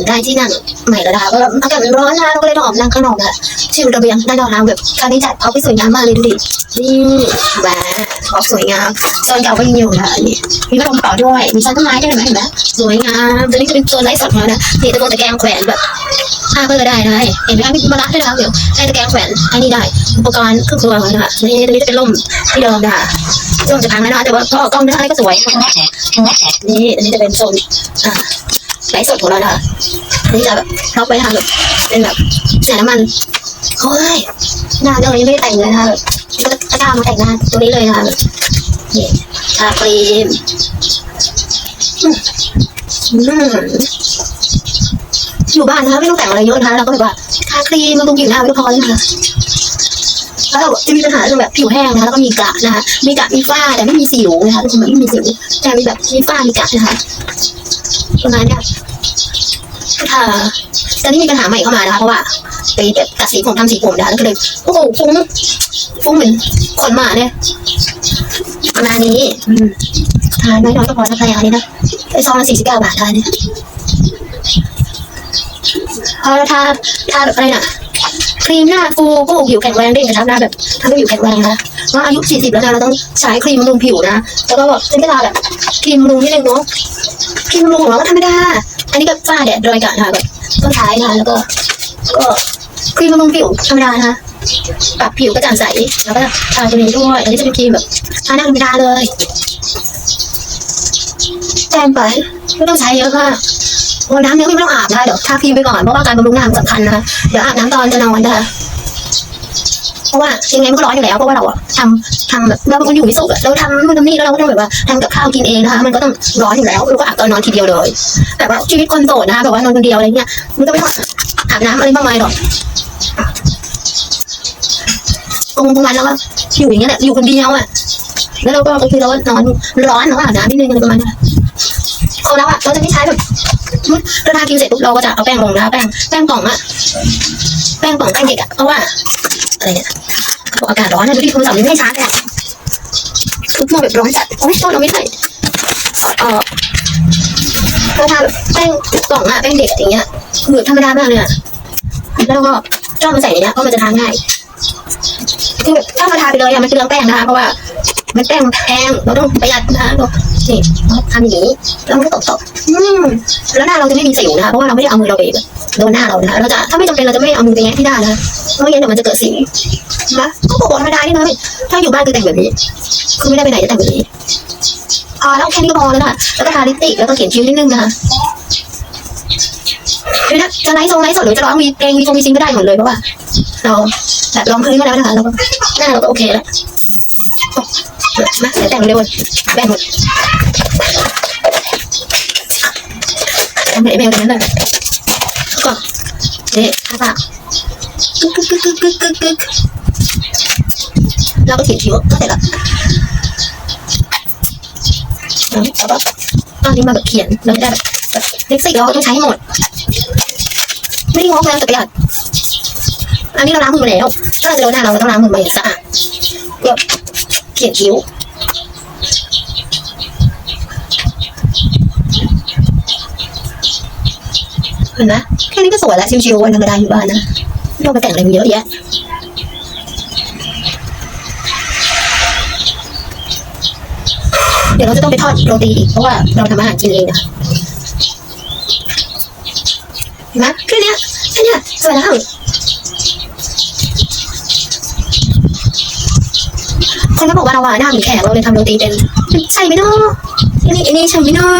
มได้ที่นั่งใหม่แล้วนะคะก็อากาศมันร้อนนะคะเราก็เลยต้องออกนั่งข้างนอกค่ะที่ระเบียงได้ดอกน้ำแบบการที่จัดเอาไปสวยงามมากเลยดูดินี่แหวนออกสวยงามโซนเก่าก็ยังอยู่นะคะนี่มีพัดลมเป่าด้วยมีชั้นต้นไม้ด้วยเห็นไหมเห็นไหมสวยงามตัวนี้จะเป็นโซนไลฟ์สดของเรานะนี่ตะโกนตะแกรงแขวนแบบผ้าเพื่อได้นะเห็นไหมคะมีมาละด้วยนะคะเดี๋ยวให้ตะแกรงแขวนไอ้นี่ได้อุปกรณ์เครื่องครัวของเรานะคะนี่ตัวนี้จะเป็นร่มที่เดิมนะคะร่มจะพังแล้วนะคะแต่ว่าก็กล้องนะคะก็สวยนี่อันนี้จะเป็นโซนอ่า ไลฟ์สดของเรานะคะนนี้จะแบบท็อปไว้นะคะแบบเป็นแบบใส่น้ำมันโอ้ยหน้าเดี๋ยวยังไม่ได้แต่งเลยนะคะก็กระด้ามาแต่งหน้าตรงนี้เลยนะคะนี่ทาครีมอยู่บ้านนะคะไม่ต้องแต่งอะไรเยอะนะคะเราก็แบบว่าทาครีมบำรุงผิวหน้าไว้ก็พอแล้วนะคะแล้วเราจะมีปัญหาเรื่องแบบผิวแห้งนะคะแล้วก็มีกระนะคะมีกระมีฝ้าแต่ไม่มีสิวนะคะทุกคนไม่มีสิวแต่มีแบบมีฝ้ามีกระนะคะ ประมาณเนี้ยค่อตอนนี้มีปัญหาใหม่เข้ามานะคะเพราะว่าไปแบบตัดสีผมทำสีผมนะคะแล้วก็เลยโอ้โหฟุ้งฟุ้งเหมือนขนหมาเนี่ยประมาณนี้อืมทานน้อยๆก็พอสักระยานี้นะไอซองละสี่สิบเก้าบาททานเนี่ยพอราทาทาแบบอะไรน่ะ ครีมหน้าฟูก็ผิวแข็งแรงได้นะครับหน้าแบบทำให้ผิวแข็งแรงนะว่าอายุสี่สิบแล้วนะเราต้องใช้ครีมบำรุงผิวนะแล้วก็แบบใช้เวลาแบบครีมบำรุงนิดนึงเนาะครีมบำรุงของเราก็ธรรมดาอันนี้ก็ฝ้าแดดรอยกะนะคะแบบต้นท้ายนะคะแล้วก็ก็ครีมบำรุงผิวธรรมดานะคะปรับผิวกระจ่างใสแล้วก็ทาตัวนี้ด้วยอันนี้จะเป็นครีมแบบทาหน้าธรรมดาเลยแจ้งไปไม่ต้องใช้เยอะมาก โอ้น้ำเนี้ยไม่ต้องอาบนะคะเดี๋ยวทาครีมไปก่อนเพราะว่าการบำรุงหน้ามันสำคัญนะคะเดี๋ยวอาบน้ำตอนจะนอนนะคะเพราะว่ายังไงมันก็ร้อนอยู่แล้วเพราะว่าเราอะทำทำแบบเราเป็นคนอยู่ไม่สุขเราทำนู่นทำนี่แล้วเราก็ต้องแบบว่าทำกับข้าวกินเองนะคะมันก็ต้องร้อนอยู่แล้วเราก็อาบตอนนอนทีเดียวเลยแบบว่าชีวิตคนโสดนะคะแบบว่านอนคนเดียวอะไรเงี้ยมันก็ไม่ต้องอาบน้ำอะไรมากมายหรอกตรงประมาณแล้วก็อยู่อย่างเงี้ยแหละอยู่คนเดียวอะแล้วเราก็บางทีเรานอนร้อนเราก็อาบน้ำนิดนึงอะไรประมาณนั้นของเราอะเราจะไม่ใช้แบบ เราทาคิวเสร็จปุ๊บเราก็จะเอาแป้งลงนะคะแป้งแป้งกล่องอะแป้งกล่องแป้งเด็กอะเพราะว่าอะไรเนี่ยบอกอากาศร้อนนะดูที่โทรศัพท์ยังไม่ให้ชาร์จเลยอะทุกโมแบบร้อนจัดโอ้ยโทษเราไม่ได้ถออเราทาแบบแป้งกล่องอะแป้งเด็กอย่างเงี้ยคือธรรมดามากเลยอะแล้วเราก็จ้องมาใส่ในเนี้ยเพราะมันจะทาง่ายคือถ้ามาทาไปเลยอะมันคือเรื่องแป้งนะคะเพราะว่ามันแป้งมันแพงเราต้องประหยัดนะคะเรา นี่ทำอย่างนี้แล้วมันก็ตบตบแล้วหน้าเราจะไม่มีสิวนะคะเพราะว่าเราไม่ได้เอามือเราไปโดนหน้าเรานะคะเราจะถ้าไม่จำเป็นเราจะไม่เอามือไปแงะที่หน้านะคะเพราะไม่งั้นเดี๋ยวมันจะเกิดสิวนะก็ปกติธรรมดานี่เลยถ้าอยู่บ้านคือแต่งแบบนี้คือไม่ได้ไปไหนจะแต่งแบบนี้พอแล้วแค่นี้ก็พอแล้วนะแล้วก็ทาลิปสติกแล้วก็เขียนคิ้วนิดนึงนะคะคือนะจะไลฟ์ทรงไลฟ์สดหรือจะร้องมีเพลงมีฟงมีซิงก็ได้หมดเลยเพราะว่าเราแบบร้องพื้นก็แล้วนะคะแล้วก็หน้าเราก็โอเคแล้ว มาเดี๋ยวแต่งเร็วแบ่งหมดทำให้แมวตรงนั้นเลยก็เด็ทาปากกึกกึกกึกกึกกึกกึกแล้วก็เขียนคิวก็เสร็จแล้วแล้วก็ตอนนี้มาแบบเขียนเราจะได้แบบแบบลิปสติกเราต้องใช้ให้หมด ไม่ได้งกแล้วแต่ประหยัดอันนี้เราล้างมือมาแล้ว ถ้าเราจะโดนหน้าเราต้องล้างมือมาอยสะอาดเพื่อ เขียนคิ้วเห็นไหมแค่นี้ก็สวยแล้วชิวๆวันธรรมดาอยู่บ้านนะไม่ต้องไปแต่งอะไรเยอะแยะเดี๋ยวเราจะต้องไปทอดโรตีอีกเพราะว่าเราทำอาหารกินเองนะเห็นไหมแค่นี้แค่นี้สวยแล้ว คนก็บอกว่าเราอะหน้าเหมือนแขกเราเลยทำโรตีเป็นใช่ไหมเนาะอันนี้อันนี้ใช่ไหมเนาะ